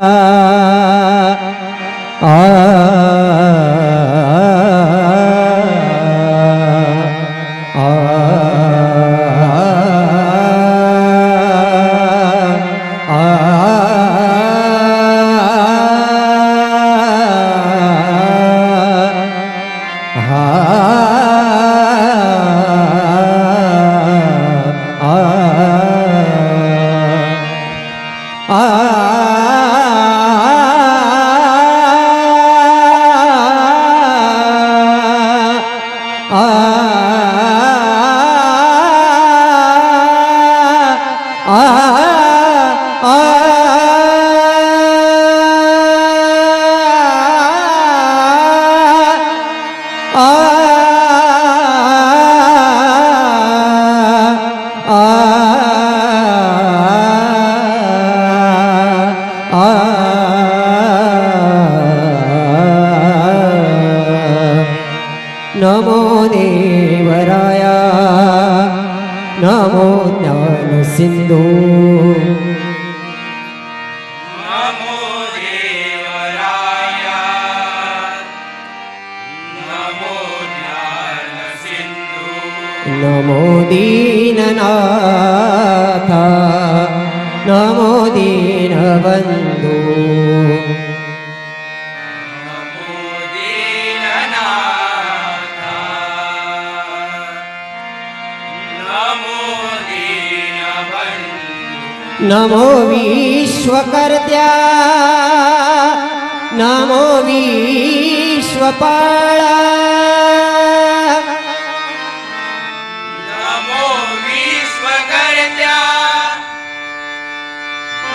આ વર્ત્યા નામો વિશ્વપાળા નમો વિશ્વકર્ત્યા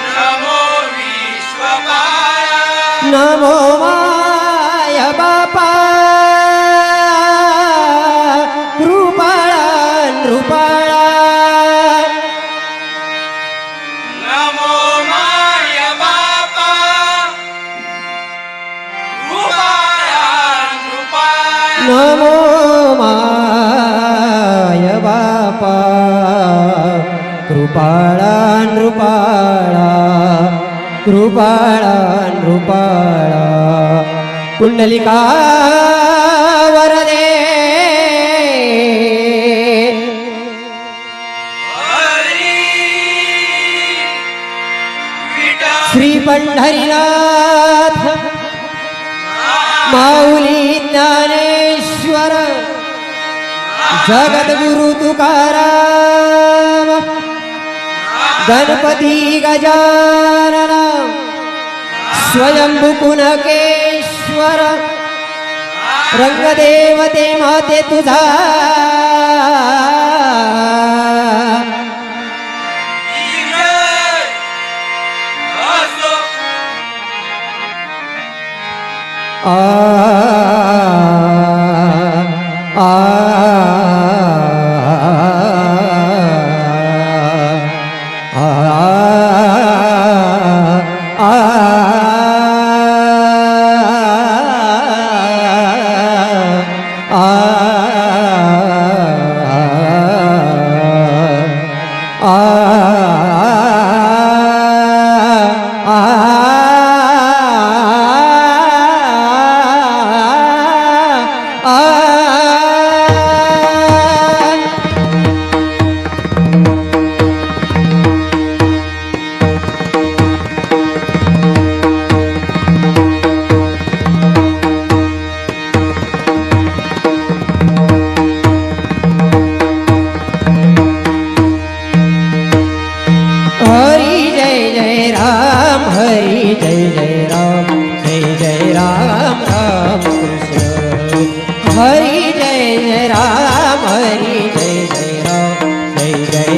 નમો વિશ્વપાળા નમો माय बापा. कृपाळा नृपाळा कृपाळा नृपाळा. कुंडलिका जगद्गुरु तुकाराम। गणपती गजानना। स्वयंभू कुणकेश्वर। रंगदेवते माते तुझा। आ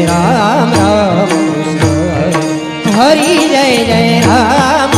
રામ રામ કૃષ્ણ હરિ જય જય રામ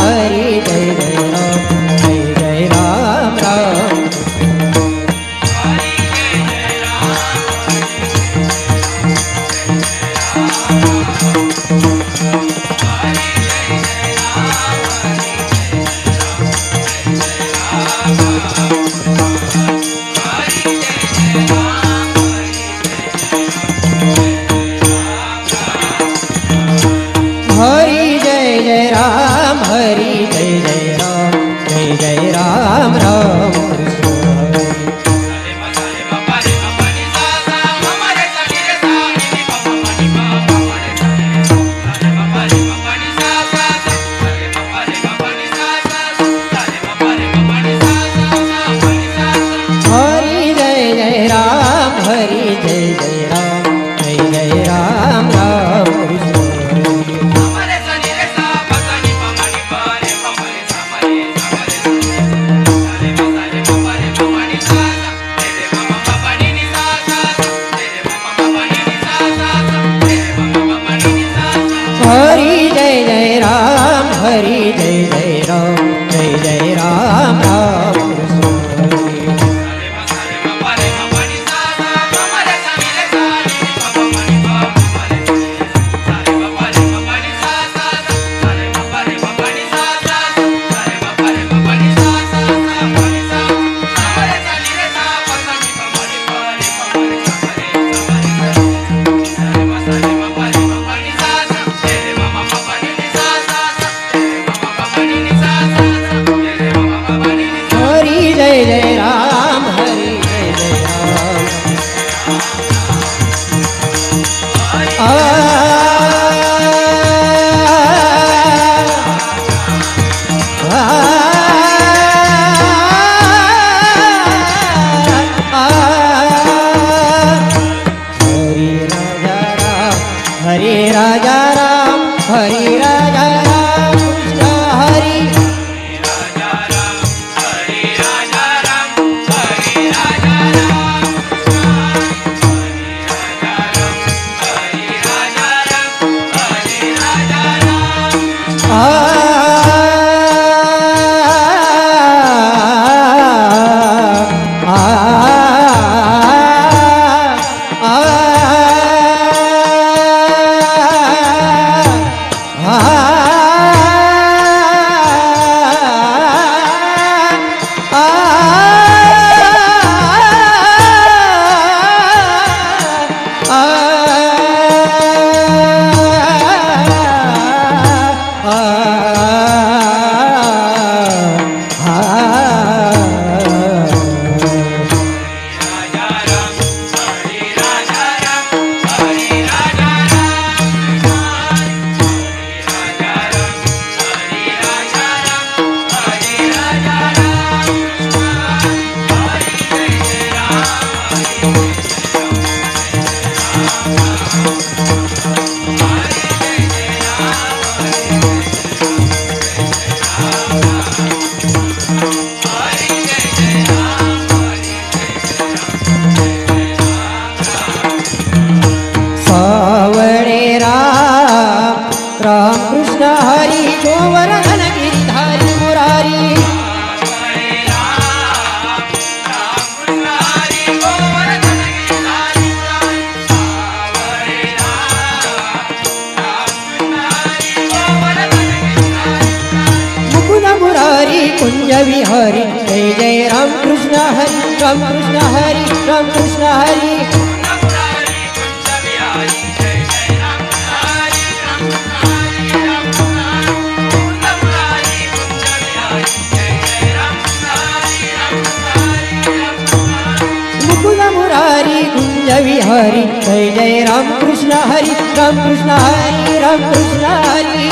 विहारी जय जय रामकृष्ण हरी रामकृष्ण हरी रामकृष्ण हरी।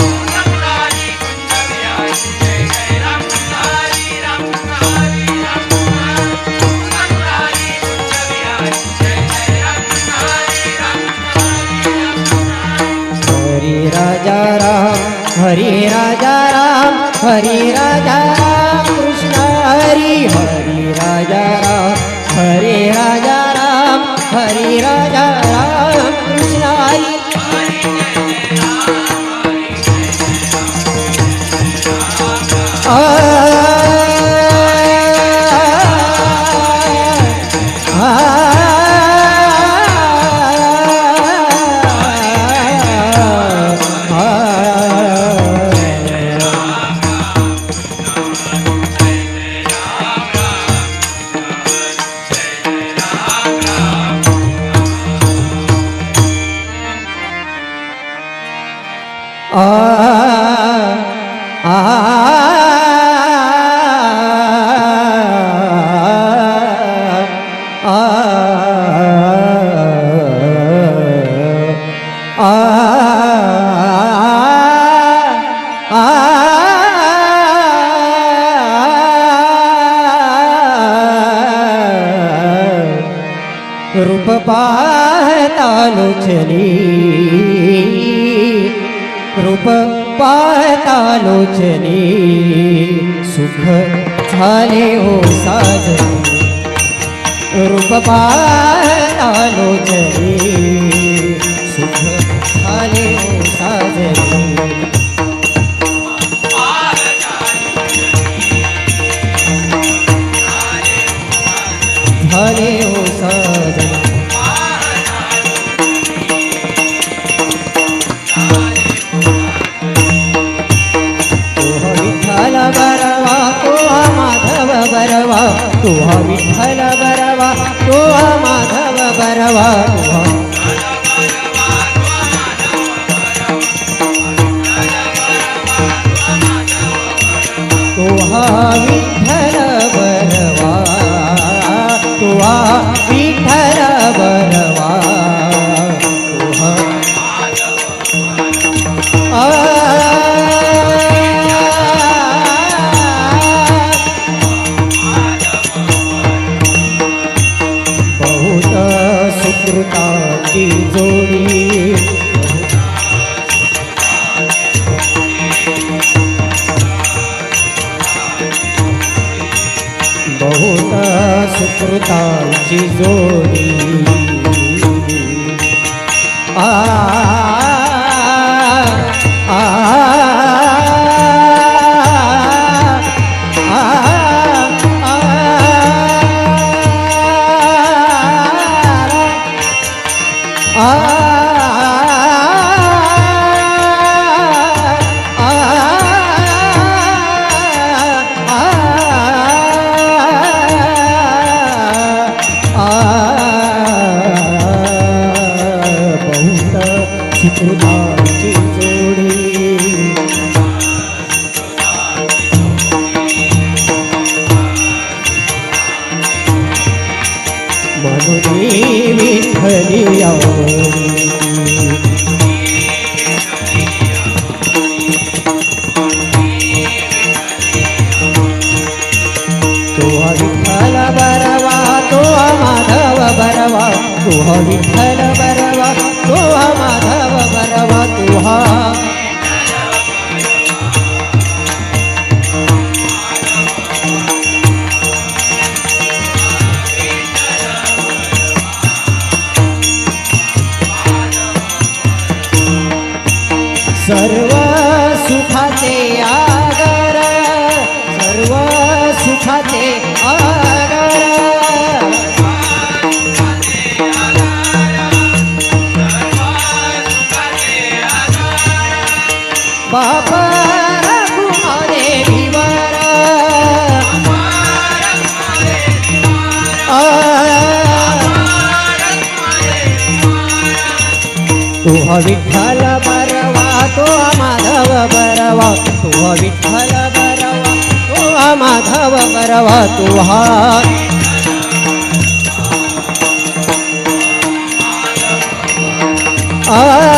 हरी राजा राम हरी राजा राम हरी राजा राम कृष्ण हरी हरी। હરી રાજા रूप पाता सुख झाले हो साजनी। रूप पाता लोचनी सुख झाले हो साजनी। झाले तुह विठ्ठल बरवा तुह माधव बरवा तुह तुह विठ्ठल विठ्ठल बरवा तो माधव बरवा तो विठ्ठल बरवा तो माधव बरवा तुहा आ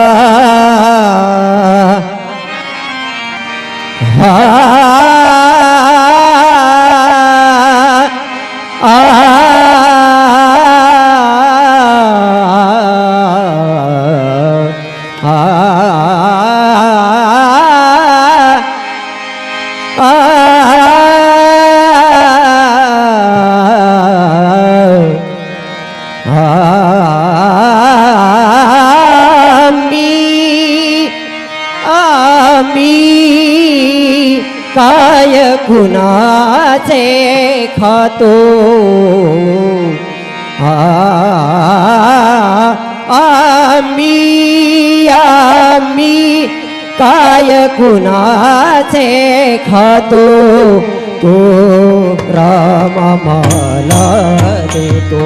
काय कुणाचे खातो? ગુના છે ખાતો તો રામ માલા દે તો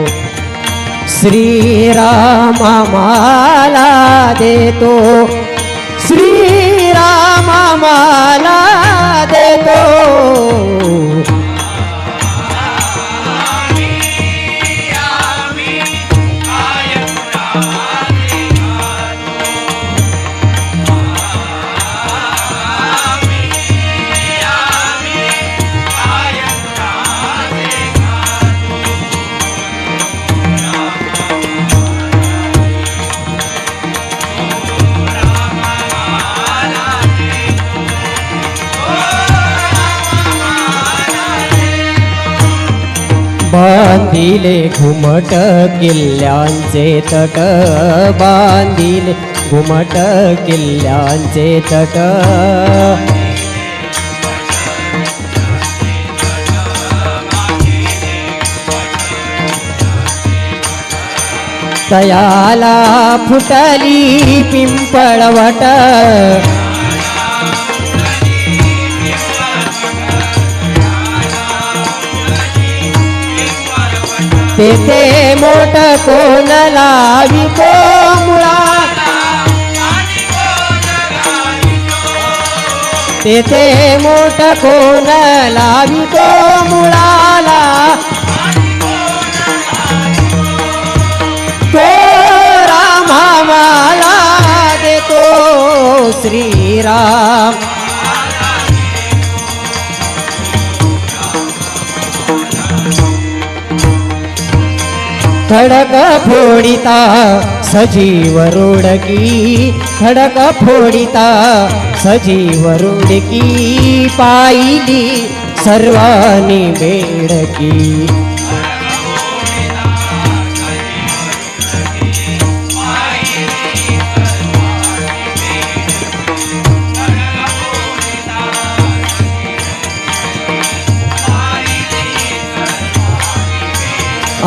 શ્રી રામ માલા દે તો શ્રી રામ માલા દે તો घुमट किल्ल्यांचे तट बांधिले घुमट किल्ल्यांचे तट. तयाला फुटली पिंपळवट तेथे मोठ कोण लावितो मुळा? तेथे मोठ कोण लावितो मुळाला? तो रामाला देतो श्रीराम. खडक फोडिता सजीव रोडकी खडक फोडिता सजीव रोडकी पाहिली सर्वानी बेडकी.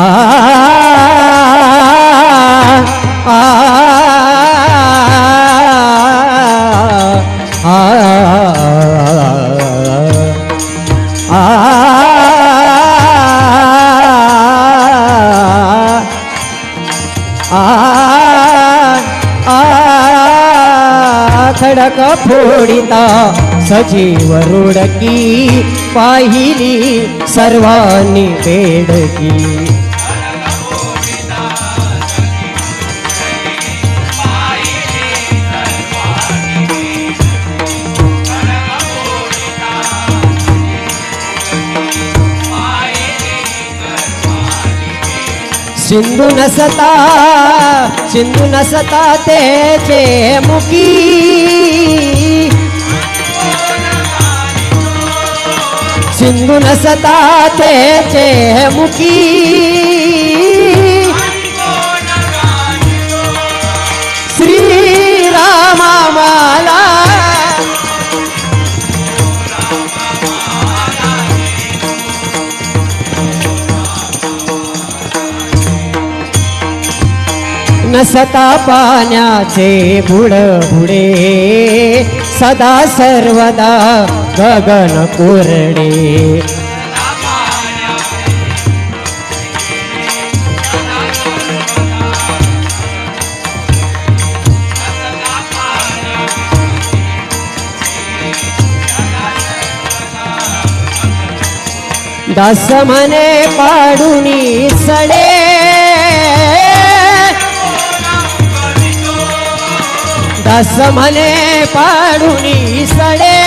आ खडक फोडिता सजीव रुडकी पाहिली सर्वांनी बेडकी सिंधू नसता सिंधू नसता तेचे मुखी. सिंधू नसता तेचे मुखी. श्रीरामा रामा नसता पाण्याचे बुड बुडे सदा सर्वदा गगन कोरडे. दस मने पाडुनी सडे तस म्हणे पाडून सडे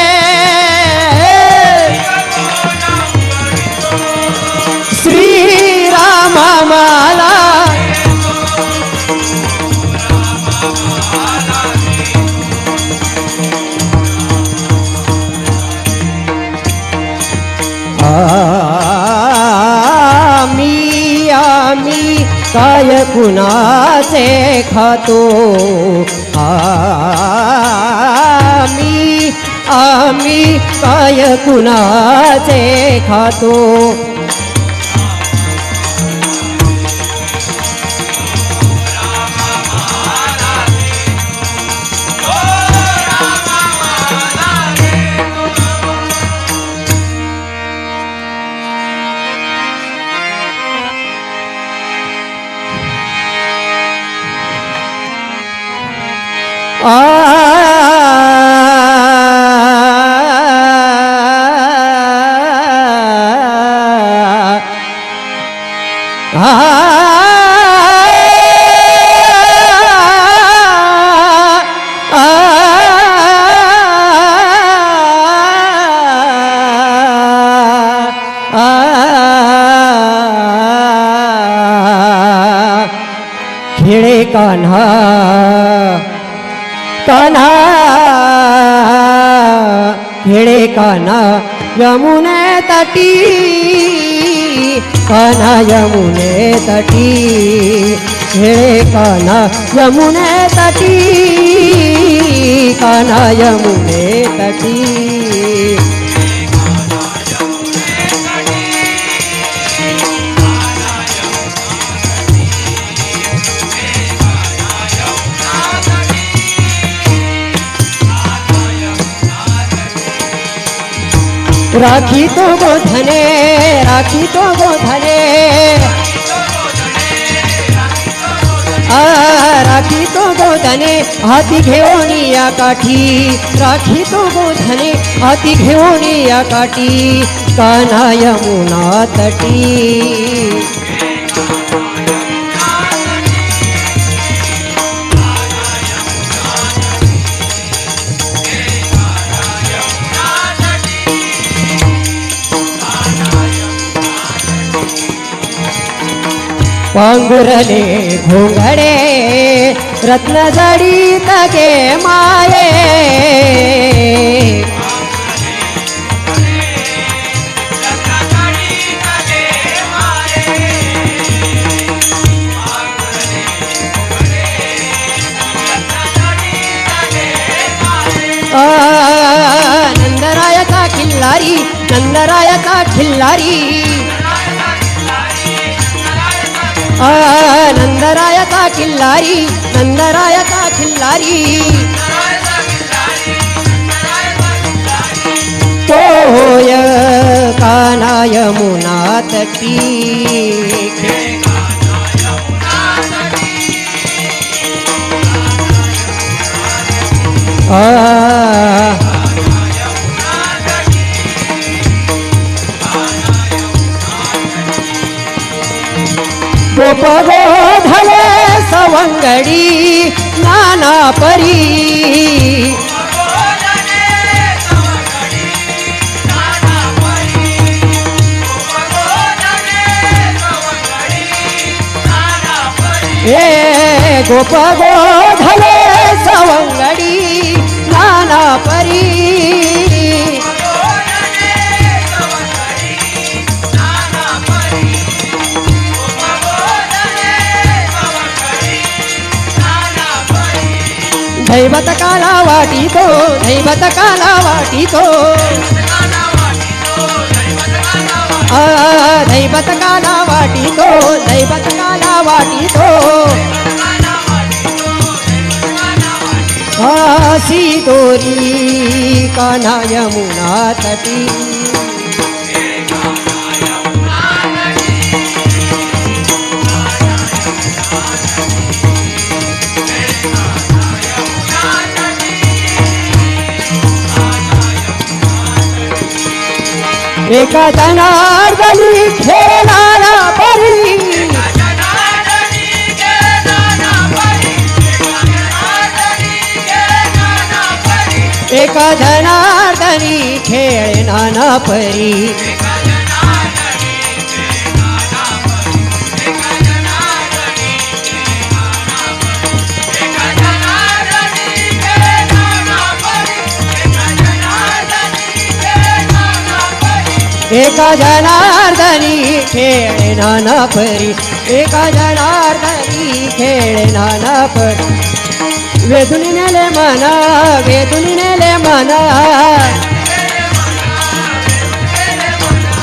काय कुणाचे खातो। आम्ही आम्ही काय कुणाचे खातो। कान्हा कान्हा खेळे कान्हा यमुने तटी कान्हा यमुने तटी खेळे कान्हा यमुने तटी कान्हा यमुने तटी। राखी तो गोधने राखी तो गोधने आ, राखी तो गोधने हाथी घेवनी या काठी। राखी तो गोधने हाथी घेवनी या काठी। कान्हा यमुना तटी। पांघुरले घोंगडे रत्न जडीत तगे माये. आ, नंदरायाचा खिल्लारी नंदरायाचा खिल्लारी. नंदरायाचा खिल्लारी नंदरायाचा खिल्लारी? तो होय तोय कानाय तटी आ गोपगोधले सवंगडी नाना परी ए गोपगोधले सवंगडी नाना परी దైవతకాల వాటితో దైవతకాల వాటితో. దైవతకాల వాటితో దైవతకాల వాటితో. కాశీ దోరీ కానాయమునా తటీ. एका जनार्दनी खेळणारा परी. एका जनार्दनी खेळ नाना परी. एका जनार्दनी खेळ नाना परी एका जनार्दनी खेळ नाना परी वेदुनी नेले मना वेदुनी नेले मना.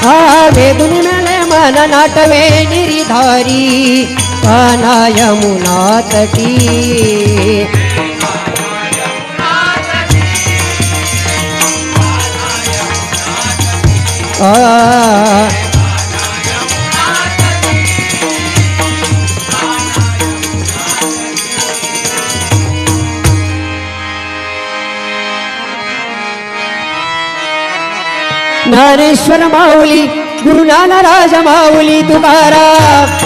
हा वेदुनी नेले मना नाटवे निरीधारी पाना यमुना तटी. ज्ञानेश्वर माऊली गुरु ज्ञानराज माऊली तुकाराम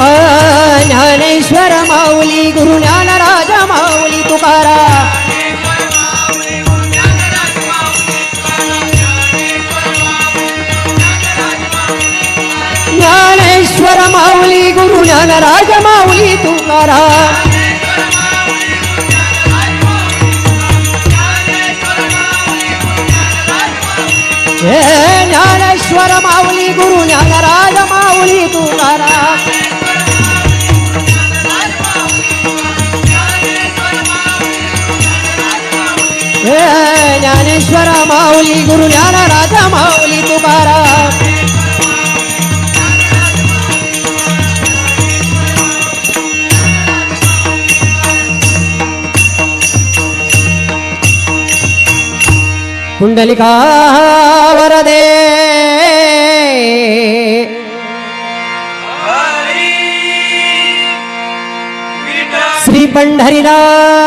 आ, ज्ञानेश्वर माऊली गुरु नाना माऊली ज्ञानेश्वर माऊली गुरु ज्ञानराज माऊली तुकारा. हे ज्ञानेश्वर माऊली गुरु ज्ञानराज ज्ञानेश्वर माऊली गुरु ज्ञानराज माऊली तुकाराम कुंडलिका वरदे श्री पंढरीनाथ